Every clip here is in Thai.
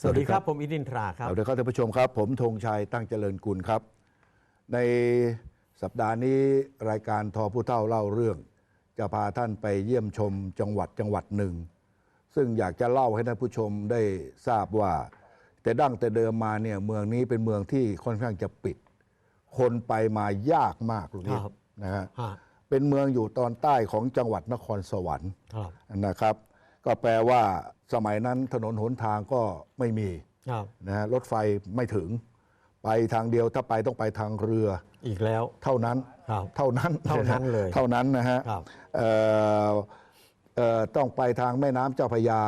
สวัสดีครับ ผมอินินทราครับสวัสดีครับท่านผู้ชมครับ ผมธงชัยตั้งเจริญกุลครับ ในสัปดาห์นี้รายการทอผู้เท่าเล่าเรื่อง จะพาท่านไปเยี่ยมชมจังหวัดจังหวัดหนึ่ง ซึ่งอยากจะเล่าให้ท่านผู้ชมได้ทราบว่า แต่ดั้งแต่เดิมมาเนี่ยเมืองนี้เป็นเมืองที่ค่อนข้างจะปิด คนไปมายากมากลูกนี้ครับนะฮะฮะเป็นเมืองอยู่ตอนใต้ของจังหวัดนครสวรรค์ครับนะครับ ก็แปลว่าสมัยนั้นถนนหนทางก็ไม่มีครับนะฮะรถไฟไม่ถึง ไปทางเดียวถ้าไปต้องไปทางเรืออีกแล้ว เท่านั้นครับเท่านั้นเท่านั้นเลยเท่านั้นนะฮะครับเอ่อเอ่อต้องไปทางแม่น้ำเจ้าพระยา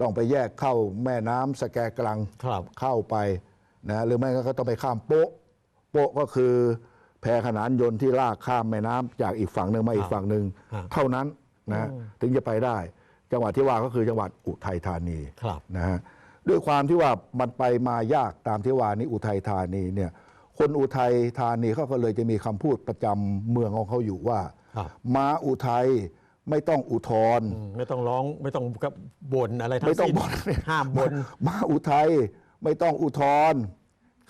ต้องไปแยกเข้าแม่น้ำสแกกลังครับเข้าไปนะหรือไม่ก็ต้องไปข้ามโป๊ะโป๊ะก็คือแพขนานยนต์ที่ลากข้ามแม่น้ำจากอีกฝั่งหนึ่งมาอีกฝั่งหนึ่งครับเท่านั้นนะถึงจะไปได้ จังหวัดที่ว่าก็คือจังหวัดอุทัยธานีครับนะฮะด้วยความที่ว่ามันไปมายากตามที่ว่านี้อุทัยธานีเนี่ยคนอุทัยธานีเขาก็เลยจะมีคำพูดประจำเมืองของเขาอยู่ว่าครับมาอุทัยไม่ต้องอุทธรณ์อืมไม่ต้องร้องไม่ต้องกับบ่นอะไรทั้งไม่ต้องสิ้นบ่นห้ามบ่นมาอุทัยไม่ต้องอุทธรณ์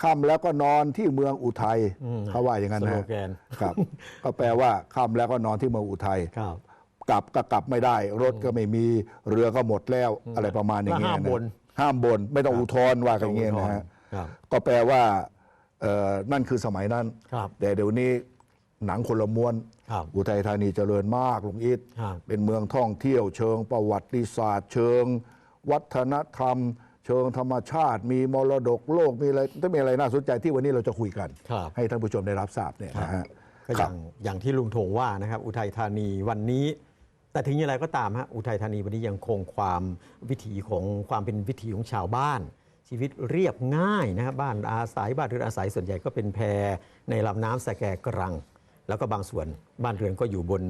ค่ำแล้วก็นอนที่เมืองอุทัยอืมเขาว่าอย่างนั้นสนะโลฮะแกนครับก็แปลว่าค่ำแล้วก็นอนที่เมืองอุทัยครับ กลับก็กลับไม่ได้ รถก็ไม่มีเรือก็หมดแล้วอะไรประมาณอย่างเงี้ยแล้วห้ามบ่นนะห้ามบนไม่ต้องอุทธรณ์ว่ากันอย่างเงี้ยนะฮะครับก็แปลว่าเอ่อนั่นคือสมัยนั้นครับแต่เดี๋ยวนี้หนังคนละม้วนครับอุทัยธานีเจริญมากลุงอิทครับเป็นเมืองท่องเที่ยวเชิงประวัติศาสตร์ เชิง วัฒนธรรม เชิงธรรมชาติ มีมรดกโลกมีอะไรถ้ามีอะไรน่าสนใจที่วันนี้เราจะคุยกันครับให้ท่านผู้ชมได้รับทราบเนี่ยนะฮะก็อครัย่าบงอย่างที่ลุงธงว่านะครับ อุทัยธานีวันนี้ แต่ถึงอย่างไรก็ตามฮะอุทัยธานีวันนี้ยังคงความวิถีของความเป็นวิถีของชาวบ้าน ชีวิตเรียบง่ายนะครับบ้านอาศัยบ้านเรือนอาศัยส่วนใหญ่ก็เป็นแพในลำน้ำสแกกรัง แล้วก็บางส่วนบ้านเรือนก็อยู่บน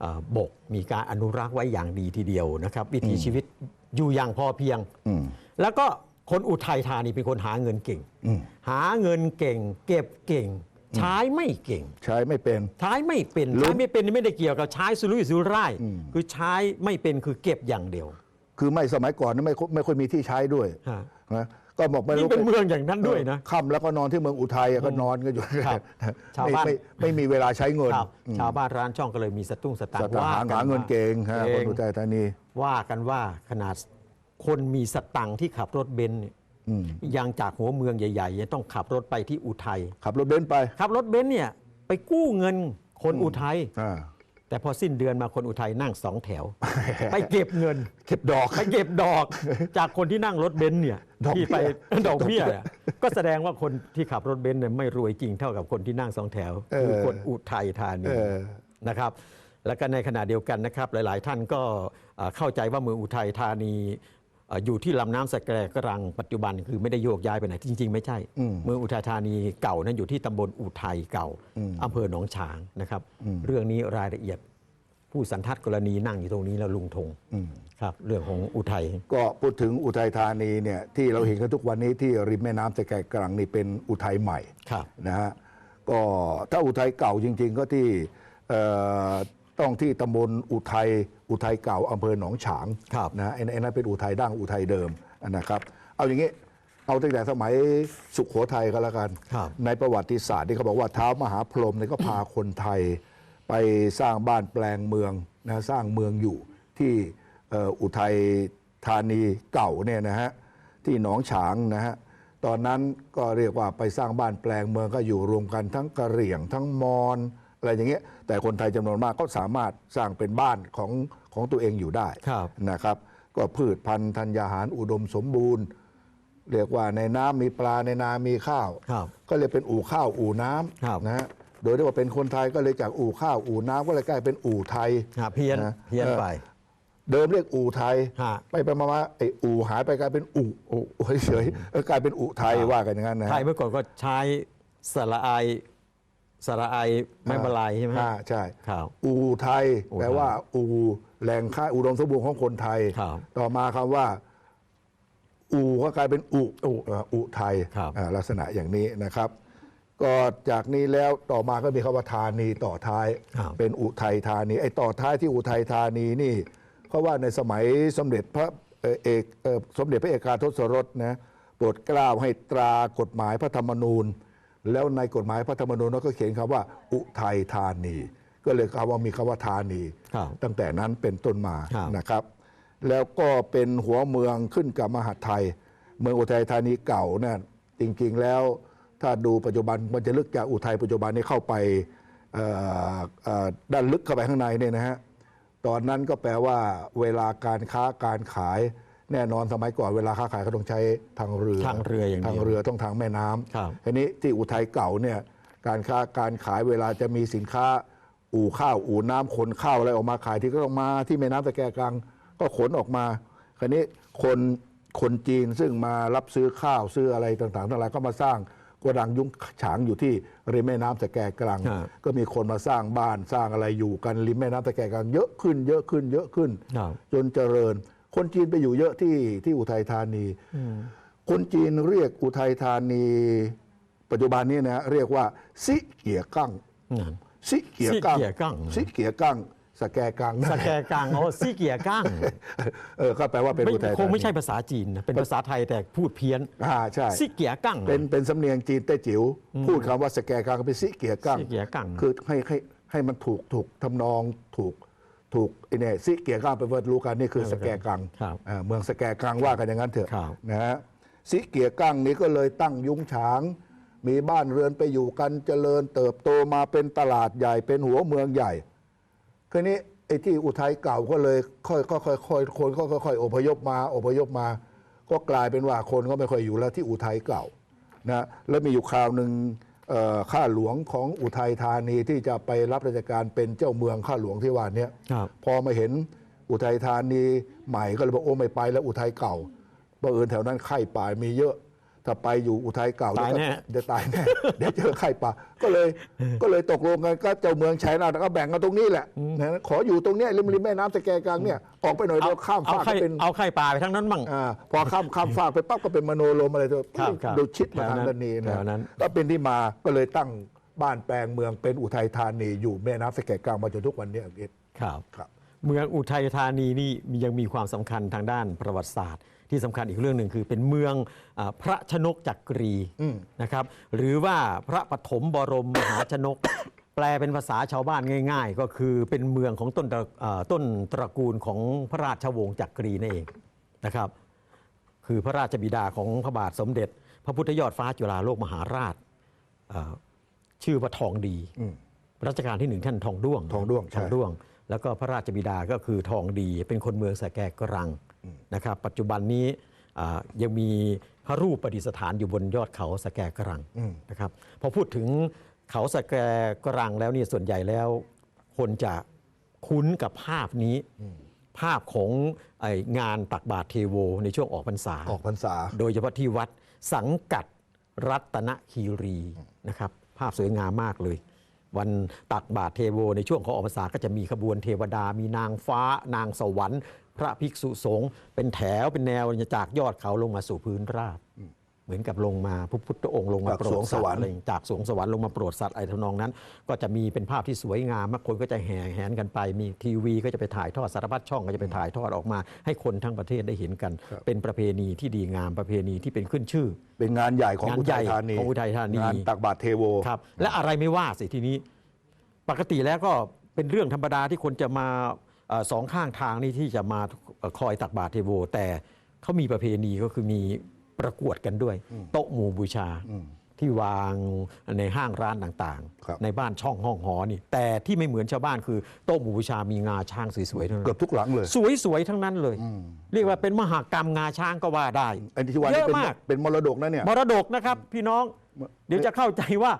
เอ่อบก มีการอนุรักษ์ไว้อย่างดีทีเดียวนะครับ วิถีชีวิตอยู่อย่างพอเพียงอืมแล้วก็คนอุทัยธานีเป็นคนหาเงินเก่งอืมหาเงินเก่ง เก็บเก่ง ใช้ไม่เก่ง ใช้ไม่เป็น ใช้ไม่เป็นลุ้นใช้ไม่เป็นนี่ไม่ได้เกี่ยวกับใช้สุรุ่ยสุร่ายคือใช้ไม่เป็นคือเก็บอย่างเดียว คือไม่สมัยก่อนนี่ไม่ค่อยไม่ค่อยมีที่ใช้ด้วยฮะนะก็บอกไม่นี่รู้เป็นเมืองอย่างนั้นด้วยนะค่ำแล้วก็นอนที่เมืองอุทัยอะก็นอนกันอยู่ครับชาวไม่บ้านไม่ไม่มีเวลาใช้เงินครับชาวบ้านร้านช่องก็เลยมีสตุ้งสตางสค์ถาว่าหากัหาเงินเก่งฮะเก่คนอุทัยธานีว่ากันว่าขนาดคนมีสตังค์ที่ขับรถเบนซ์เนี่ย อืมยังจากหัวเมืองใหญ่ๆยังต้องขับรถไปที่อุทัยขับรถเบนซ์ไป ขับรถเบนซ์เนี่ยไปกู้เงินคนอุทัยอ่าแต่พอสิ้นเดือนมาคนอุทัยนั่งสองแถว ไปเก็บเงิน เก็บดอกไปเก็บดอก จากคนที่นั่งรถเบนซ์เนี่ยดอกที่ไปเบี้ยดอกเบี้ยเนี่ยก็แสดงว่าคนที่ขับรถเบนซ์เนี่ยไม่รวยจริงเท่ากับคนที่นั่งสองแถวคือคนอุทัยธานีเออนะครับ แล้วก็ในขณะเดียวกันนะครับ หลาย ๆ ท่านก็เอ่อเข้าใจว่าเมืองอุทัยธานีเอ่ออยู่ที่ลำน้ำสแกกรังปัจจุบันคือไม่ได้โยกย้ายไปไหน จริง ๆ ไม่ใช่ เมืองอุทัยธานีเก่านั้นอยู่ที่ตำบลอุทัยเก่าอำเภอหนองฉางนะครับ เรื่องนี้รายละเอียด ผู้สันทัดกรณีนั่งอยู่ตรงนี้แล้วลุงธงครับ เรื่องของอุทัยก็พูดถึงอุทัยธานีเนี่ยที่เราเห็นกันทุกวันนี้ที่ริมแม่น้ำสแกกรังนี่เป็นอุทัยใหม่ครับนะฮะก็ถ้าอุทัยเก่าจริง ๆ ก็ที่เอ่อ ต้องที่ตำบลอุทัยอุทัยเก่าอำเภอหนองฉางครับนะไอ้นั่นไอ้นั้นเป็นอุทัยดั้งอุทัยเดิมนะครับ เอาอย่างนี้เอาตั้งแต่สมัยสุขโขทัยก็แล้วกันครับในประวัติศาสตร์ที่เขาบอกว่าเท้ามหาพรหมเนี่ยก็พาคนไทยไปสร้างบ้านแปลงเมืองนะสร้างเมืองอยู่ที่เอ่ออุทัยธานีเก่าเนี่ยนะฮะที่หนองฉางนะฮะตอนนั้นก็เรียกว่าไปสร้างบ้านแปลงเมืองก็อยู่รวมกันทั้งกะเหรี่ยงทั้งมอญ อะไรอย่างเงี้ยแต่คนไทยจำนวนมากก็สามารถสร้างเป็นบ้านของของตัวเองอยู่ได้ครับนะครับก็พืชพันธุ์ธัญญาหารอุดมสมบูรณ์ เรียกว่าในน้ำมีปลาในนา มีข้าวครับก็เลยเป็นอู่ข้าวอู่น้ครับำนะฮะโดยที่ว่าเป็นคนไทยก็เลยจากอู่ข้าวอู่น้ำก็เลยกลายเป็นอู่ไทยหาเพี้ยนนะเพี้ยนเออไปเดิมเรียกอู่ไทยฮะไปไปมามาไอ้อู่หายไปกลายเป็นอู่อู่เฉยๆเออกลายเป็นอู่ไทยว่ากันอย่างนั้นนะไทฮะยเมื่อก่อนก็ใช้สระไอาย สระไอายไม่บลายใช่ไหมอ่าใช่ครับ อู่ไทยอู่ไทยแปลว่าอู่แหล่งค่ายอุดมสมบูรณ์ของคนไทย ครับ ต่อมาคำว่า อู่ก็กลายเป็นอุอุเอ่ออุไทยครับอ่าลักษณะอย่างนี้นะครับ ก็จากนี้แล้วต่อมาก็มีคำว่าธานีต่อท้าย ครับ เป็นอุทัยธานีไอ้ต่อท้ายที่อุทัยธานีนี่เขาว่าในสมัยสมเด็จพระอ่อเอกเอ่อสมเด็จพระเอกาทศรสนะโปรดเกล้าให้ตรากฎหมายพระธรรมนูญ แล้วในกฎหมายพระธรรมนูญก็เขียนคำว่า อุทัยธานี ก็เลยคำว่ามีคำว่าธานีครับตั้งแต่นั้นเป็นต้นมาครับนะครับ แล้วก็เป็นหัวเมืองขึ้นกับมหาดไทย เมืองอุทัยธานีเก่าเนี่ยจริงๆแล้วถ้าดูปัจจุบันมันจะลึกจากอุทัยปัจจุบันนี้เข้าไปเอ่อเอ่อด้านลึกเข้าไปข้างในเนี่ยนะฮะตอนนั้นก็แปลว่าเวลาการค้าการขาย แน่นอนสมัยก่อนเวลาค้าขายก็ต้องใช้ทางเรือทางเรืออย่างเดียวทางเรือต้องทางแม่น้ำครับทีนี้ที่อุทัยเก่าเนี่ยการค้าการขายเวลาจะมีสินค้า อู่ข้าวอู่น้ำขนข้าวอะไรออกมาขายที่ก็ต้องมาที่แม่น้ำตะแกรงกลางก็ขนออกมาคราวนี้คนคนจีนซึ่งมารับซื้อข้าวซื้ออะไรต่างๆทั้งหลายก็มาสร้างโกดังยุ้งฉางอยู่ที่ริมแม่น้ำตะแกรงกลางครับก็มีคนมาสร้างบ้านสร้างอะไรอยู่กันริมแม่น้ำตะแกรงกลางเยอะขึ้นเยอะขึ้นเยอะขึ้น ครับ จนเจริญ คนจีนไปอยู่เยอะที่ที่อุทัยธานี คนจีนเรียกอุทัยธานี ปัจจุบันนี้นะเรียกว่าซิเกียกั้งนั่นซิเกียกั้งซิเกียกั้งซิเกียกั้งสแกกังนั่นสหละแกกังโอ้ซี่เกียก้างเออก็แปลว่าเป็นไม่อุทัยธานีคงไม่ใช่ภาษาจีนนะเป็นภาษาไทยแต่พูดเพี้ยนอ่าใช่ซี่เกียกังเป็นเป็นสำเนียงจีนแต้จิ๋วพูดคำว่าสแกกังเป็นซิเกียกั้งซิเกียกังคือให้ให้ให้มันถูกถูกทำนองถูก ถูกไอ้เนี่ยซิเกียกั้งเป็นว่ารู้กันนี่คือสแกกังครับอ่าเมืองสแกกังว่ากันอย่างนั้นเถอะครับ นะฮะซิเกียกั้งนี้ก็เลยตั้งยุ้งฉาง มีบ้านเรือนไปอยู่กันเจริญเติบโตมาเป็นตลาดใหญ่เป็นหัวเมืองใหญ่คืนนี้ไอ้ที่อุทัยเก่าก็เลยค่อยค่อยค่อยค่อยคนก็ค่อยค่อยอพยพมาอพยพมา ก็กลายเป็นว่าคนก็ไม่ค่อยอยู่แล้วที่อุทัยเก่านะแล้วมีอยู่คราวหนึ่งเอ่อ ข้าหลวงของอุทัยธานีที่จะไปรับราชการเป็นเจ้าเมืองข้าหลวงที่ว่าเนี้ยครับพอมาเห็นอุทัยธานีใหม่ก็เลยบอกโอ้ไม่ไปแล้วอุทัยเก่าบังเอิญแถวนั้นไข้ป่ามีเยอะ ถ้าไปอยู่อุทัยเก่าตายแน่ เดี๋ยวตายแน่ เดี๋ยวเจอไข้ป่าก็เลยก็เลยตกลงกันก็เจ้าเมืองชัยนาทก็แบ่งกันตรงนี้แหละนะขออยู่ตรงเนี้ยริมริมแม่น้ำตะแกรงกลางเนี่ยออกไปหน่อยเดียวข้ามเอาฟากไข่ก็เป็นเอาไข่ปลาไปทั้งนั้นมั่ง อ่าพอข้ามข้ามฟากไปปั๊บก็เป็นมโนโลมอะไรตัวครับครับดูชิดมาทางแถวนั้นด้านนี้แถนะวนั้น ก็เป็นที่มาก็เลยตั้งบ้านแปลงเมืองเป็นอุทัยธานีอยู่แม่น้ำตะแกรงกลางมาจนทุกวันนี้เอ็ดครับ ครับ เมืองอุทัยธานีนี่ยังมีความสำคัญทางด้านประวัติศาสตร์ ที่สำคัญอีกเรื่องหนึ่งคือเป็นเมืองอาพระชนกจักรีอืมนะครับ หรือว่าพระปฐมบรมมหาชนก แปลเป็นภาษาชาวบ้านง่าย ๆ ก็คือเป็นเมืองของต้นตระเอ่อต้นตระกูลของพระราชวงศ์จักรีนั่นเองนะครับ คือพระราชบิดาของพระบาทสมเด็จ พระพุทธยอดฟ้าจุฬาโลกมหาราชเอ่อชื่อว่าทองดีอืมรัชกาลที่หนึ่งท่านทองด้วงทองด้วงใช่ทองด้วง แล้วก็พระราชบิดาก็คือทองดีเป็นคนเมืองสะแกกรัง นะครับปัจจุบันนี้อ่ายังมีพระรูปประดิษฐานอยู่บนยอดเขาสะแกกรังนะครับพอพูดถึงเขาสะแกกรังแล้วเนี่ยส่วนใหญ่แล้ว คนจะคุ้นกับภาพนี้ภาพของไอ้งานตักบาตรเทโว ในช่วงออกพรรษาออกพรรษา โดยเฉพาะที่วัดสังกัดรัตนคีรีนะครับภาพสวยงามมากเลย วันตักบาตรเทโว ในช่วงของออกพรรษาก็จะมีขบวนเทวดา มีนางฟ้า นางสวรรค์ พระภิกษุสงฆ์เป็นแถวเป็นแนวจากยอดเขาลงมาสู่พื้นราบ เหมือนกับลงมาพระพุทธองค์ลงมาจากโปรสดวงสัสตวรว์รค์อะไรอย่างจากสวงสวรรค์ลงมาโปรดสัตว์อะไรทำนองนั้น ก็จะมีเป็นภาพที่สวยงามมากคนก็จะแห่แหนกันไป มีทีวีก็จะไปถ่ายทอดสารพัดช่องก็จะไปถ่ายทอดออกมา ให้คนทั้งประเทศได้เห็นกัน เป็นประเพณีที่ดีงามประเพณีที่เป็นขึ้นชื่อ เป็นงานใหญ่ของงานอุใหญ่ทัยธานีของอุทัยธานีงานตักบาตรเทโวครับและอะไรไม่ว่าสิทีนี้ ปกติแล้วก็เป็นเรื่องธรรมดาที่คนจะมาเอ่อ สองข้างทางนี่ที่จะมาเอ่อคอยตักบาตรเทโว แต่เขามีประเพณีก็คือมีประกวดกันด้วย โต๊ะหมู่บูชาที่วางในห้างร้านต่างครับๆในบ้านช่องห้องหอนี่ แต่ที่ไม่เหมือนชาวบ้านคือโต๊ะหมู่บูชามีงาช้างสวยๆทั้งนั้เกือบนทุกหลังเลย สวยๆทั้งนั้นเลย เรียกว่าเป็นมหากรรมงาช้างก็ว่าได้ไอ้ที่ว่าเยนี่อะเป็นมากเป็นมรดกนะเนี่ยมรดกนะครับ พี่น้อง เดี๋ยวจะเข้าใจว่า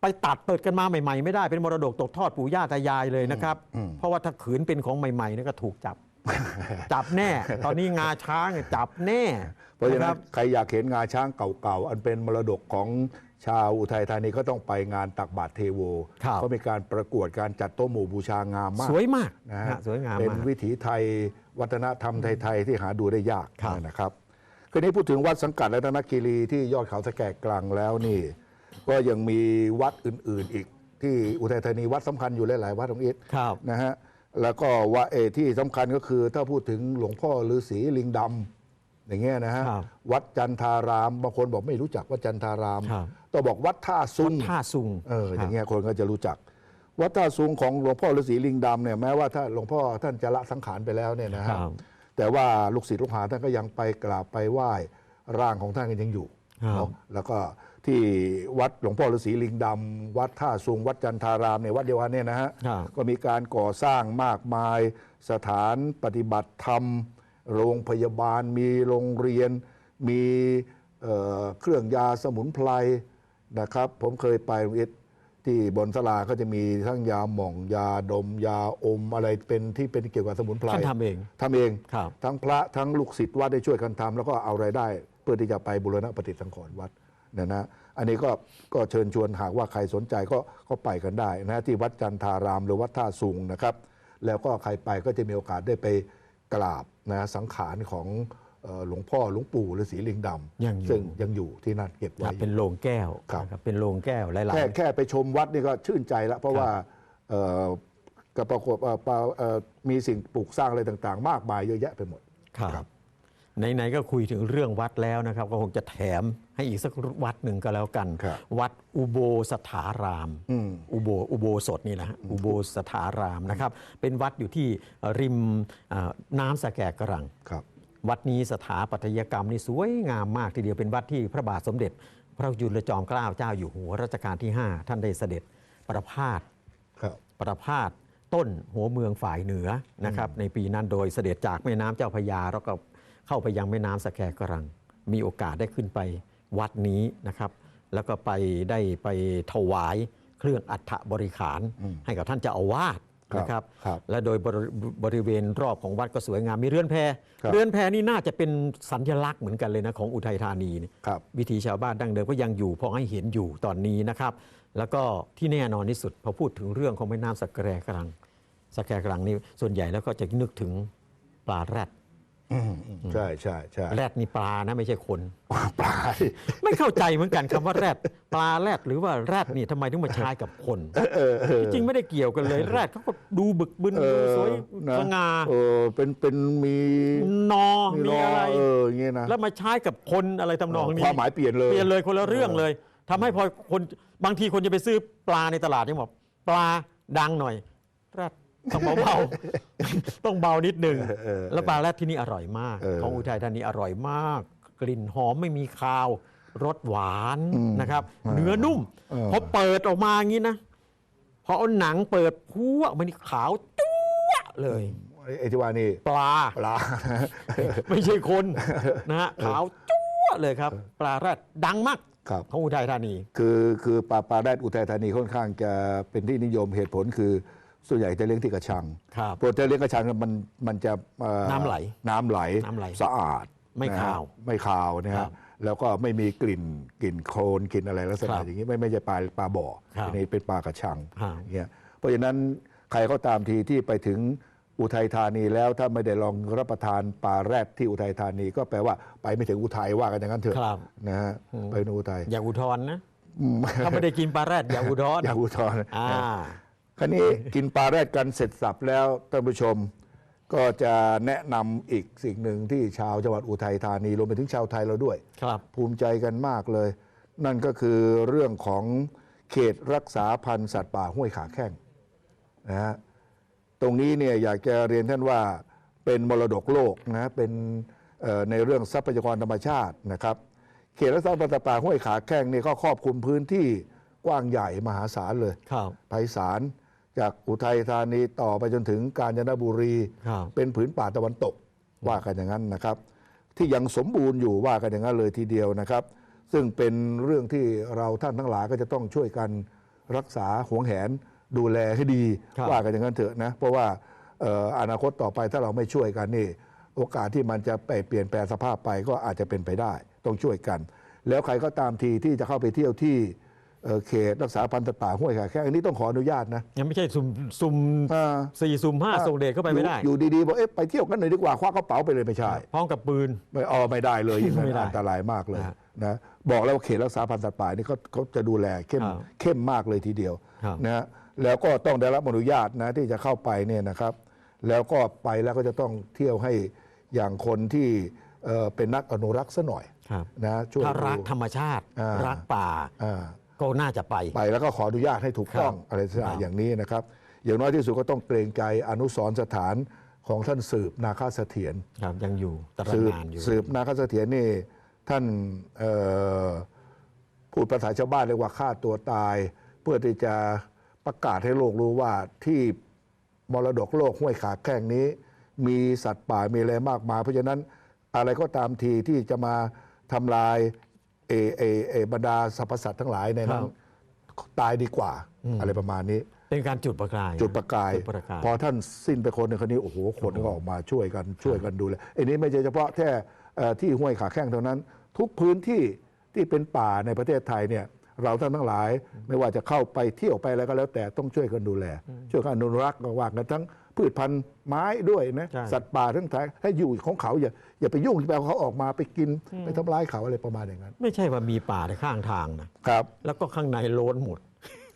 ไปตัดเปิดกันมาใหม่ ๆ ไม่ได้เป็นมรดกตกทอดปู่ย่าตายายเลยนะครับ เพราะว่าถ้าขืนเป็นของใหม่ๆนี่ก็ถูกจับ จับแน่ ตอนนี้งาช้างจับแน่เพราะฉะคนั้รันใครอยากเห็นงาช้างเก่าๆ อันเป็นมรดกของชาวอุทัยธานีก็ต้องไปงานตักบาตรเทโวครับเขามีการประกวดการจัดโต๊ะหมู่บูชางามมาก สวยมากนะนะฮะฮะสวยงามเป็นมากวิถีไทยวัฒนธรรมไทย ๆ ที่หาดูได้ยากครับนะครับคืนนี้พูดถึงวัดสังกัดและนคีรีที่ยอดเขาสะแกกกลางแล้วนี่ ก็ยังมีวัดอื่น ๆ อีก ที่อุทัยธานีวัดสำคัญอยู่หลายๆวัดตรงอิฐครับ นะฮะแล้วก็ว่าเออที่สำคัญก็คือถ้าพูดถึงหลวงพ่อฤาษีลิงดำอย่างเงี้ยนะฮะครับวัดจันทารามบางคนบอกไม่รู้จักวัดจันทารามครับ ต้องบอกวัดท่าซุง ท่าซุงเออคอรับย่างเงี้ยคนก็จะรู้จัก วัดท่าซุงของหลวงพ่อฤาษีลิงดำเนี่ยแม้ว่าถ้าหลวงพ่อท่านจะละสังขารไปแล้วเนี่ยนะคฮะรับแต่ว่าลูกศิษย์ลูกหาท่านก็ยังไปกราบไปไหว้ร่างของท่านก็ยังอยู่ครับ เนาะแล้วก็ ที่วัดหลวงพ่อฤาษีลิงดำวัดท่าซุงวัดจันทารามเนี่ยวัดเดียวกันเนี่ยนะฮะครับก็มีการก่อสร้างมากมาย สถานปฏิบัติธรรม โรงพยาบาล มีโรงเรียน มีเอ่อเครื่องยาสมุนไพรนะครับ ผมเคยไปโรงเรียนที่บนสลาก็จะมีทั้งยาหม่องยาดม ยาอมอะไรเป็นที่เป็นเกี่ยวกับสมุนไพรท่านทำเองทำเองครับทั้งพระทั้งลูกศิษย์วัดได้ช่วยกันทำแล้วก็เอารายได้ เพื่อที่จะไปบูรณะปฏิสังขรณ์วัด นะนะอันนี้ก็ก็เชิญชวนหากว่าใครสนใจก็ก็ไปกันได้นะที่วัดจันทารามหรือวัดท่าสูงนะครับ แล้วก็ใครไปก็จะมีโอกาสได้ไปกราบนะสังขารของเอ่อหลวงพ่อหลวงปู่ฤาษีลิงดยังอยู่ำซึ่งยังอยู่ที่นั่นเก็บครัไว้บเป็นโรงแก้วครับนะครับเป็นโรงแก้วหลายแค่ๆแค่ไปชมวัดนี่ก็ชื่นใจแล้วเพราะว่าเอ่อกับปรากฏว่าปาเอ่อมีสิ่งปลูกสร้างอะไรต่าง ๆ มากมายเยอะแยะไปหมดครับ ไหนๆก็คุยถึงเรื่องวัดแล้วนะครับ ก็คงจะแถมให้อีกสักวัดหนึ่งก็แล้วกันครับวัดอุโบสถารามอืมอุโบอุโบสถนี่แหละฮะอุโบสถารามนะครับ เป็นวัดอยู่ที่ริมอ่าน้ำสะแกกรังครับวัดนี้สถาปัตยกรรมนี่สวยงามมากทีเดียวเป็นวัดที่พระบาทสมเด็จ พระจุลจอมเกล้าเจ้าอยู่หัวรัชกาลที่ 5 ท่านได้เสด็จประพาสครับประพาสต้นหัวเมืองฝ่ายเหนือนะครับในปีนั้นโดยเสด็จจากแม่น้ำเจ้าพระยาแล้วก็ เข้าไปยังแม่น้ำสะแกกรัง มีโอกาสได้ขึ้นไปวัดนี้นะครับ แล้วก็ไปได้ไปถวายเครื่องอัฐบริขารให้กับท่านเจ้าอาวาสนะครับครับและโดยบริบริเวณรอบของวัดก็สวยงามมีเรือนแพครับเรือนแพนี่น่าจะเป็นสัญลักษณ์เหมือนกันเลยนะของอุทัยธานีเนี่ยครับวิถีชาวบ้านดั้งเดิมก็ยังอยู่พอให้เห็นอยู่ตอนนี้นะครับ แล้วก็ที่แน่นอนที่สุดพอพูดถึงเรื่องของแม่น้ำสะแกกรังสะแกกรังนี่ส่วนใหญ่แล้วก็จะนึกถึงปลาแรด อืมอืมใช่ใช่ใช่แรดนี่ปลานะไม่ใช่คนปลาไม่เข้าใจเหมือนกันคำว่าแรดปลาแรดหรือว่าแรดนี่ทำไมถึงมาใช้กับคนจริงๆไม่ได้เกี่ยวกันเลยแรดเขาก็ดูบึกบึนเอดูอสวยนะสง่าเออเป็นเป็นมีนอมีมีล้ออะไร เอออย่างเงี้ยนะแล้วมาใช้กับคนอะไรทำนองนี้ความหมายเปลี่ยนเลย เปลี่ยนเลยคนละเรื่องเลยทำให้พอคนบางทีคนจะไปซื้อปลาในตลาดยังบอกปลาดังหน่อยแรด ต้องเบาๆ ต้องเบานิดหนึงเออเออแล้วปลาแรดที่นี่อร่อยมาก เออ ของอุทัยธานีอร่อยมาก กลิ่นหอมไม่มีคาวรสหวานนะครับ เนื้อนุ่มเออ พอเปิดออกมาอย่างนี้นะพอเอาหนังเปิดพัวมันนี่ขาวจั๊วะเลยไอ้ไอ้ที่ว่านี่ปลา ปลา ไม่ใช่คนนะฮะขาวจั๊วะเลยครับ ปลาแรดดังมากครับ ของอุทัยธานี คือคือปลาปลาแรดอุทัยธานีค่อนข้างจะเป็นที่นิยมเหตุผลคือ ส่วนใหญ่จะเลี้ยงที่กระชังครับโปรตีนเลี้ยงกระชังเนี่ยมันมันจะเอ่อน้ำไหลน้ำไหลน้ำไหลสะอาดไม่นะฮะคาวไม่คาวนะครัฮะบแล้วก็ไม่มีกลิ่นกลิ่นโคลนกลิ่นอะไรลักษคณะรับอย่างนี้ไม่ไม่ใช่ปลาปลาบ่อครับอันนี้เป็นปลากระชังครับอย่างเงี้ยเพราะฉะนั้นใครก็ตามทีที่ไปถึงอุทัยธานีแล้วถ้าไม่ได้ลองรับประทานปลาแรดที่อุทัยธานีก็แปลว่าไปไม่ถึงอุทัยว่ากันอย่างนั้นเถอะครับ นะฮะไปถึงอุทัยอย่าอุทธรณ์นะถ้าไม่ได้กินปลาแรดอย่าอุทธรณ์ อย่าอุทธรณ์อ่า คราวนี้กินปลาแรดกันเสร็จสับแล้วท่านผู้ชมก็จะแนะนำอีกสิ่งหนึ่งที่ชาวจังหวัดอุทัยธานีรวมไปถึงชาวไทยเราด้วย ครับ ภูมิใจกันมากเลย นั่นก็คือเรื่องของเขตรักษาพันธุ์สัตว์ป่าห้วยขาแข้งนะฮะตรงนี้เนี่ยอยากจะเรียนท่านว่าเป็นมรดกโลกนะเป็นเอ่อในเรื่องทรัพยากรธรรมชาตินะครับ เขตรักษาพันธุ์สัตว์ป่าห้วยขาแข้งเนี่ยก็ครอบคลุมพื้นที่กว้างใหญ่มหาศาลเลย ครับ ไพศาล จากอุทัยธานีต่อไปจนถึงกาญจนบุรี ครับ เป็นผืนป่าตะวันตกว่ากันอย่างนั้นนะครับ ที่ยังสมบูรณ์อยู่ว่ากันอย่างนั้นเลยทีเดียวนะครับ ซึ่งเป็นเรื่องที่เราท่านทั้งหลายก็จะต้องช่วยกันรักษาหวงแหนดูแลให้ดีครับ ว่ากันอย่างนั้นเถอะนะเพราะว่าเอ่ออนาคตต่อไปถ้าเราไม่ช่วยกันนี่ โอกาสที่มันจะไปเปลี่ยนแปลงสภาพไปก็อาจจะเป็นไปได้ ต้องช่วยกัน แล้วใครก็ตามทีที่จะเข้าไปเที่ยวที่ เอ่อเขตรักษาพันธุ์สัตว์ป่าห้วยขาแข้งอันนี้ต้องขออนุญาตนะยังไม่ใช่สุ่มสุ่มอ่า สี่สุ่มห้าส่งเดชเข้าไปไม่ได้อยู่อยู่ดีๆบอกเอ๊ะไปเที่ยวกันหน่อยดีกว่าคว้ากระเป๋าไปเลยไม่ใช่ พร้อมกับปืน ไม่เอาไม่ได้เลยอย่างนั้นไม่ได้อันตรายมากเลยฮะนะบอกแล้วว่าเขตรักษาพันธุ์สัตว์ป่านี่เขาเขาจะดูแลเข้มครับเข้มมากเลยทีเดียวครับ นะฮะแล้วก็ต้องได้รับอนุญาตนะที่จะเข้าไปเนี่ยนะครับ แล้วก็ไปแล้วก็จะต้องเที่ยวให้อย่างคนที่เอ่อเป็นนักอนุรักษ์ซะหน่อยครับนะช่วยถ้ารักดูธรรมชาติ อ่ารั รักป่า อ่า ก็น่าจะไป ไปแล้วก็ขออนุญาตให้ถูกต้องครับอะไรสักอย่าครังบอย่างนี้นะครับ อย่างน้อยที่สุดก็ต้องเกรงใจอนุสรณ์สถานของท่านสืบนาคาเสถียร ครับยังอยู่ตระสืบงานอยู่ สืบนาคาเสถียรนี่ท่านเอ่อพูดภาษาชาวบ้านเรียกว่าฆ่าตัวตาย เพื่อที่จะประกาศให้โลกรู้ว่าที่มรดกโลกห้วยขาแข้งนี้ มีสัตว์ป่ามีอะไรมากมายเพราะฉะนั้นอะไรก็ตามทีที่จะมาทำลาย เอเอเอบรรดาสรรพสัตว์ทั้งหลายในนั้นตายดีกว่า อะไรประมาณนี้ เป็นการจุดประกายจุดประกาย จุดประกาย พอท่านสิ้นไปคนหนึ่งคนนี้โอ้โหคนก็ออกมาช่วยกันช่วยกันดูแลอันนี้ไม่ใช่เฉพาะแค่เอ่อที่ห้วยขาแข้งเท่านั้น ทุกพื้นที่ที่เป็นป่าในประเทศไทยเนี่ยเราท่านทั้งหลาย ไม่ว่าจะเข้าไปเที่ยวไปอะไรก็แล้วแต่ต้องช่วยกันดูแล ช่วยกันอนุรักษ์ก็ว่ากันทั้ง พืชพันธุ์ไม้ด้วยนะใช่ สัตว์ป่าทั้งหลายให้อยู่ของเขาอย่าอย่าไปยุ่งไปเอาเขาออกมาไปกินไปทำร้ายเขาอะไรประมาณอย่างนั้น ไม่ใช่ว่ามีป่าในข้างทางนะครับ แล้วก็ข้างในโล้นหมด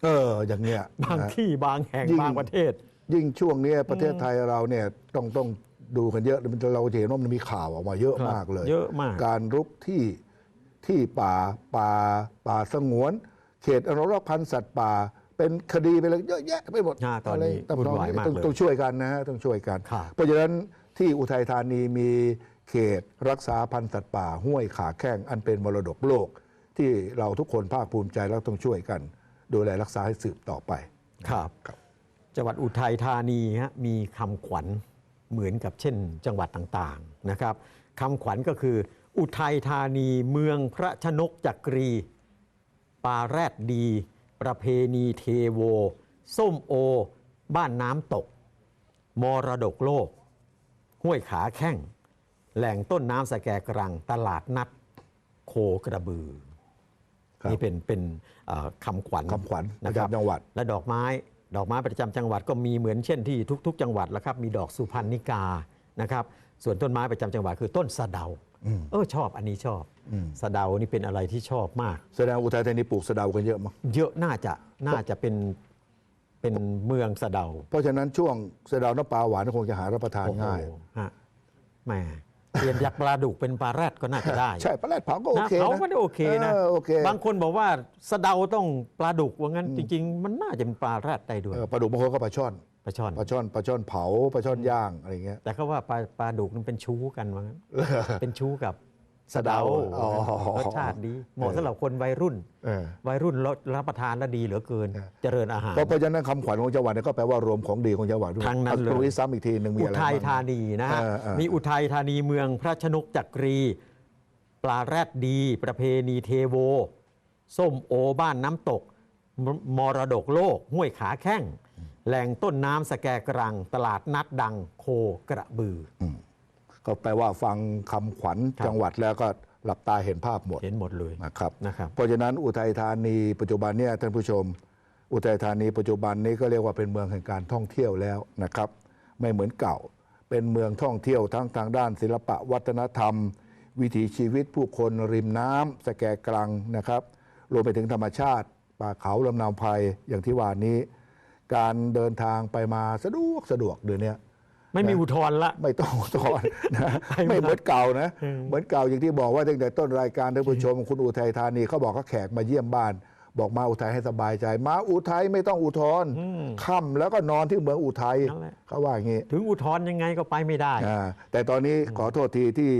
เอออย่างเงี้ยบางนะ ที่บางแห่งยิ่ง บางประเทศ ยิ่งช่วงเนี้ยประเทศไทยเราเนี่ยต้องต้องดูกันเยอะเราจะเห็นว่ามันมีข่าวออกมาเยอะครับมากเลยเยอะมาก การรุกที่ที่ป่าป่าป่าสงวน เขตอนุรักษ์พันธุ์สัตว์ป่า เป็นคดีไปเลยเยอะแยะไปหมดอ่าตอนนี้ะไรวุ่นวายมากต้องเลยต้องช่วยกันนะฮะต้องช่วยกัน ครับ เพราะฉะนั้นที่อุทัยธานีมีเขตรักษาพันธุ์สัตว์ป่า ห้วยขาแข้งอันเป็นมรดกโลก ที่เราทุกคนภาคภูมิใจแล้วต้องช่วยกัน ดูแลรักษาให้สืบต่อไป ครับ ครับ จังหวัดอุทัยธานีฮะมีคำขวัญเหมือนกับเช่น จังหวัดต่างๆนะครับคำขวัญก็คือ อุทัยธานีเมืองพระชนกจักรีปลาแรดดี ประเพณีเทโว ส้มโอ บ้านน้ำตก มรดกโลก ห้วยขาแข้ง แหล่งต้นน้ำสแกกรัง ตลาดนัด โคกระบือ ครับนี่เป็นเป็นเอ่อคำขวัญคำขวัญประนะครับจำจังหวัด และดอกไม้ ดอกไม้ประจำจังหวัดก็มีเหมือนเช่นที่ทุก ๆ จังหวัดแล้วครับ มีดอกสุพรรณิกานะครับ ส่วนต้นไม้ประจำจังหวัดคือต้นสะเดา เออชอบอันนี้ชอบสะเดานี่เป็นอะไรที่ชอบมาก แสดงอุทัยธานีปลูกสะเดากันเยอะมั้งเยอะน่าจะน่าจะเป็นเป็นเมืองสะเดาเพราะฉะนั้นช่วงสะเดาน้ำปลาหวานคงจะหารับประทานโอ้โหง่ายฮะแหมเปลี่ยนจากปลาดุกเป็นปลาแรดก็น่าจะได้ใช่ปลาแรดเผาก็โอเคนะนะเขาก็ได้โอเคนะ ออโอเคบางคนบอกว่าสะเดาต้องปลาดุกว่างั้นจริง ๆ มันน่าจะเป็นปลาแรดได้ด้วย เออปลาดุกบางคนก็ปลาช่อน ปลาช่อนปลาช่อนปลาช่อนเผาปลาช่อนย่างอะไรเงี้ยแต่เขาว่าปลาปลาดุกมันเป็นชู้กันว่างั้นเป็นชู้กับสะเดาอ๋อรสชาติดีเหมาะสำหรับคนวัยรุ่นเออวัยรุ่นรสรับประทานแล้วดีเหลือเกิน เจริญอาหารเพราะเพราะฉะนั้นคำขวัญของจังหวัดเนี่ยก็แปลว่ารวมของดีของจังหวัดด้วยทั้งนั้นเลยตรงนี้ซ้ำอีกทีหนึ่งมีอุอะไรทัยบ้างธานีนะฮะเออเออมีอุทัยธานีเมืองพระชนกจักรี ปลาแรดดี ประเพณีเทโว ส้มโอบ้านน้ำตกมมรดกโลกห้วยขาแข้ง แหล่งต้นน้ำสแกกรัง ตลาดนัดดังโคกระบือ ก็แปลว่าฟังคำขวัญครับ จังหวัดแล้วก็หลับตาเห็นภาพหมดเห็นหมดเลยนะครับ นะครับ เพราะฉะนั้นอุทัยธานีปัจจุบันเนี่ยท่านผู้ชม อุทัยธานีปัจจุบันนี้ก็เรียกว่าเป็นเมืองแห่งการท่องเที่ยวแล้วนะครับ ไม่เหมือนเก่า เป็นเมืองท่องเที่ยวทั้งทางด้านศิลปะวัฒนธรรม วิถีชีวิตผู้คนริมน้ำสแกกรังนะครับรวมไปถึงธรรมชาติ ป่าเขาลำนาวไพรอย่างที่ว่านี้ การเดินทางไปมาสะดวกสะดวกเดี๋ยวนี้ไม่มีอุทธรณ์ละ ไม่ต้องถอนนะไปมาไม่เหมือนเก่านะ เหมือนเก่าอย่างที่บอกว่าตั้งแต่ต้นรายการท่านผู้ชมคุณอุทัยธานีเขาบอกเขาแขกมาเยี่ยมบ้าน บอกมาอุทัยให้สบายใจ มาอุทัยไม่ต้องอุทธรณ์ค่ำแล้วก็นอนที่เมืองอุทัยนั่นแหละเขาว่าอย่างนี้ ถึงอุทธรณ์ยังไงก็ไปไม่ได้อ่าแต่ตอนนี้ขอโทษทีที่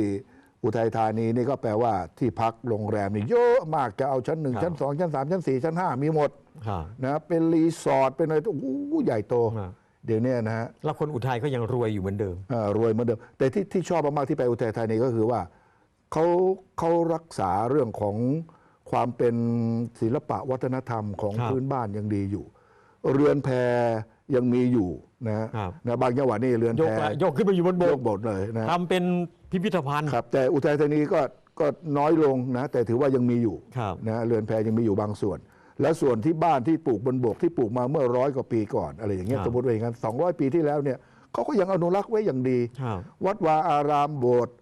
อุทัยธานีนี่ก็แปลว่าที่พักโรงแรมนี่เยอะมากจะเอาชั้นหนึ่งครับชั้นสองชั้นสามชั้นสี่ชั้นห้ามีหมดครับนะเป็นรีสอร์ทเป็นอะไรโอ้โหใหญ่โตครับเดี๋ยวเนี้นะฮะแล้วคนอุทัยก็ยังรวยอยู่เหมือนเดิมเอ่อรวยเหมือนเดิม แต่ที่ที่ชอบมากๆที่ไปอุทัยธานีก็คือว่าเขาเขารักษาเรื่องของความเป็นศิลปะวัฒนธรรมของครับพื้นบ้านยังดีอยู่ เรือนแพยังมีอยู่นะฮะครับนะบางจังหวัดนี่เรือนยแพกละยกขึ้นไปอยู่บนบยกกบทเลยนะทำเป็น พิพิธภัณฑ์ ครับแต่อุทัยธานีก็ก็น้อยลงนะแต่ถือว่ายังมีอยู่ครับ นะเรือนแพยังมีอยู่บางส่วน และส่วนที่บ้านที่ปลูกบนบกที่ปลูกมาเมื่อร้อยกว่าปีก่อนอะไรอย่างเงี้ยครับ สมมติว่าอย่างนั้นสองร้อยปีที่แล้วเนี่ยเขาก็ยังอนุรักษ์ไว้อย่างดี ครับ วัดวาอารามโบสถ์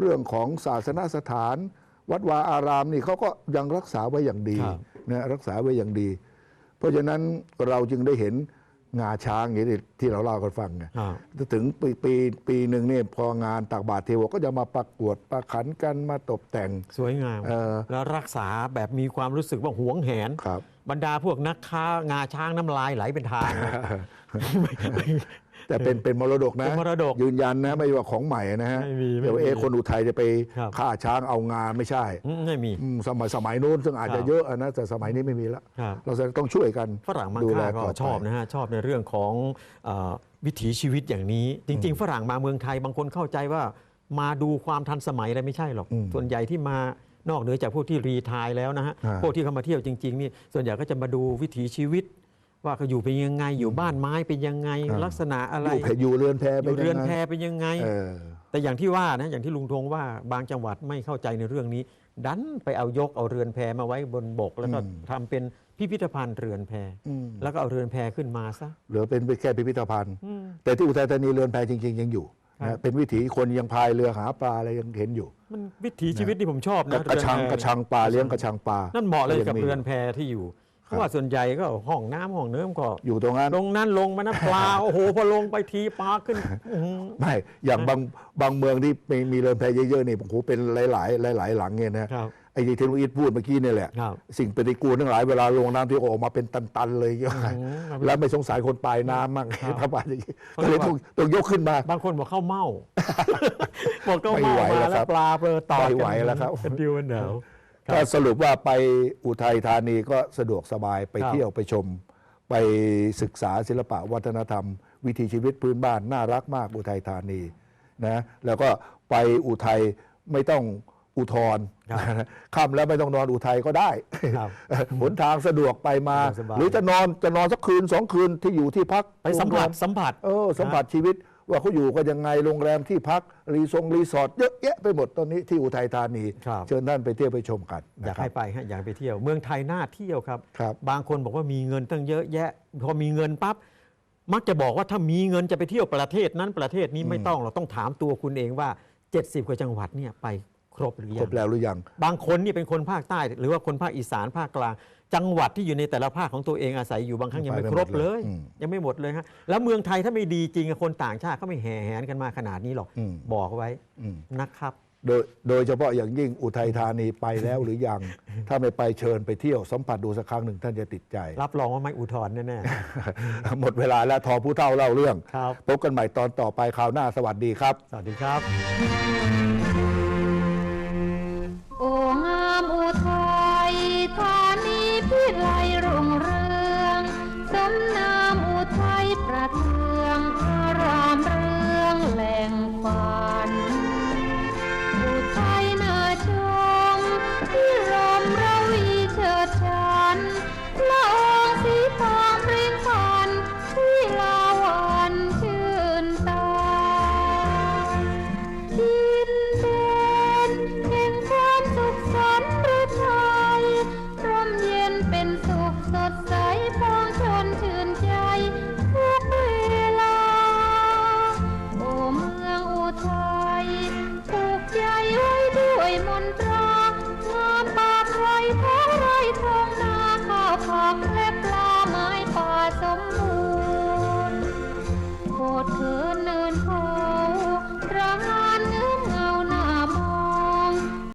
เรื่องของศาสนสถาน วัดวาอารามนี่เขาก็ยังรักษาไว้อย่างดีครับ นะรักษาไว้อย่างดี เพราะฉะนั้นเราจึงได้เห็น งาช้างอย่างที่ที่เราเล่ากันฟังไงครับถึงปีปีปีหนึ่งเนี่ยพองานตักบาตรเทโวก็จะมาประกวดประขันกันมาตกแต่ง สวยงาม เออแล้วรักษาแบบมีความรู้สึกว่าหวงแหน ครับ บรรดาพวกนักค้างาช้างน้ำลายไหลเป็นทางนะ แต่เป็นเป็นมรดกนะเป็นมรดกยืนยันนะไม่ว่าของใหม่นะฮะไม่มีไม่มีเดี๋ยวเอะคนอุทัยจะไปครับ ฆ่าช้างเอางาไม่ใช่อืมไม่มี อืมสมัยสมัยนู้นซึ่งอาจครัจะบเยอะนะแต่สมัยนี้ไม่มีแล้วครับ เราจะต้องช่วยกันฝรั่งบางดูแลค่าก็ต่ไป ชอบนะฮะ ชอบในเรื่องของเออวิถีชีวิตอย่างนี้ จริง ๆ ฝรั่งมาเมืองไทยบางคนเข้าใจว่า มาดูความทันสมัยอะไรไม่ใช่หรอกอืมส่วนใหญ่ที่มานอกเหนือจากพวกที่รีไทายแล้วนะฮะ ฮะ พวกที่เขามาเที่ยวจริง ๆ นี่ส่วนใหญ่ก็จะมาดูวิถีชีวิต ว่าเขาอยู่เป็นยังไง อยู่บ้านไม้เป็นยังไงอ่าลักษณะอะไรอยู่เพอยู่เรือนแพอเป็นยู่เรือนยังแพไงเป็นยังไง เออ แต่อย่างที่ว่านะอย่างที่ลุงธงว่าบางจังหวัดไม่เข้าใจในเรื่องนี้ ดันไปเอายกเอาเรือนแพมาไว้บนบก แล้วก็อืม ทำเป็นพิพิธภัณฑ์เรือนแพ อืมแล้วก็เอาเรือนแพขึ้นมาซะเหลือเป็นแค่พิพิธภัณฑ์ อืม แต่ที่อุทัยธานีเรือนแพจริง ๆ ยังอยู่ครันะบเป็นวิถีคนยังพายเรือหาปลาอะไรยังเห็นอยู่ มันวิถีชีวิตที่ผมชอบกระนะกระชังเอนแพกระชังปลาเลี้ยงกระชังปลานั่นเหมาะเลยกับงมีเรือนแพที่อยู่ เพราะว่าส่วนใหญ่ก็ห้องน้ำห้องเนื้อก็อยู่ตรงนั้น ลงนั้นลงมานะปลา โอ้โหพอลงไปทีปลาขึ้นอื้อหือ ไม่ อย่างบางบางเมืองที่มีมีเรือนแพเยอะๆนี่โอ้โหเป็นหลาย ๆ หลาย ๆ หลังเนี่ยนะครับไอ้ที่เทนอีทพูดเมื่อกี้เนี่ยแหละ ครับสิ่งปฏิกูลทั้งหลายเวลาลงน้ำที่ออกมาเป็นตัน ๆ เลยเยอะอืมแล้วไม่สงสารคนปลายน้ำมั่งครับถ้าปลาอย่างนี้เพราะก็เลยว่า ต้องต้องยกขึ้นมา บางคนบอกเข้าเมา บอกเข้าไม่เมาไหวมาแล้วแล้ครัวบปลาเปลอต่อไม่ไหวแล้วครับ กันดิวกันเดาว ก็สรุปว่าไปอุทัยธานีก็สะดวกสบายไปครับเที่ยวไปชม ไปศึกษาศิลปะวัฒนธรรม วิถีชีวิตพื้นบ้านน่ารักมากอุทัยธานีนะแล้วก็ไปอุทัยไม่ต้องอุทธรณ์ครับนะค่ำแล้วไม่ต้องนอนอุทัยก็ได้ครับหนทางสะดวกไปมาสบายหรือจะนอนจะนอนสักคืนสองคืนที่อยู่ที่พักไปสัมผัสโรงแรสัมผัสเออสัมผัสชีวิต ว่าเขาอยู่กันยังไงโรงแรมที่พักรีสอร์ทรีสอร์ทเยอะแยะไปหมดตอนนี้ที่อุทัยธานี ครับ เชิญท่านไปเที่ยวไปชมกันอยากนะครับให้ไปฮะอยากไปเที่ยว เมืองไทยน่าเที่ยวครับ ครับ บางคนบอกว่ามีเงินตั้งเยอะแยะ พอมีเงินปั๊บมักจะบอกว่าถ้ามีเงินจะไปเที่ยวประเทศนั้นประเทศนี้ไม่ต้องเราต้องถามตัวคุณเองว่า 70 กว่าจังหวัดเนี่ยไป ครบหรือคยัรงบแล้วหรือยัง บางคนนี่เป็นคนภาคใต้ หรือว่าคนภาคอีสานภาคกลาง จังหวัดที่อยู่ในแต่ละภาคของตัวเองอาศัยอยู่บางครั้งยังไม่ไปไม่ครบหมดเลเลยยอืมยังไม่หมดเลยฮะแล้วเมืองไทยถ้าไม่ดีจริงอะคนต่างชาติเขาไม่แห่แหนกันมาขนาดนี้หรอกอืมบอกไว้อืมนะครับโดยโดยเฉพาะอย่างยิ่งอุทัยธานีไปแล้วหรือยัง ถ้าไม่ไปเชิญไปเที่ยวสัมผัสดูสักครั้งหนึ่งท่านจะติดใจ รับรองว่าไม่อุทธรณ์แน่หมดเวลาแล้วทอผู้เท่าเล่าเรื่องๆครับพบกันใหม่ตอนต่อไปคราวหน้าสวัสดีครับ สวัสดีครับ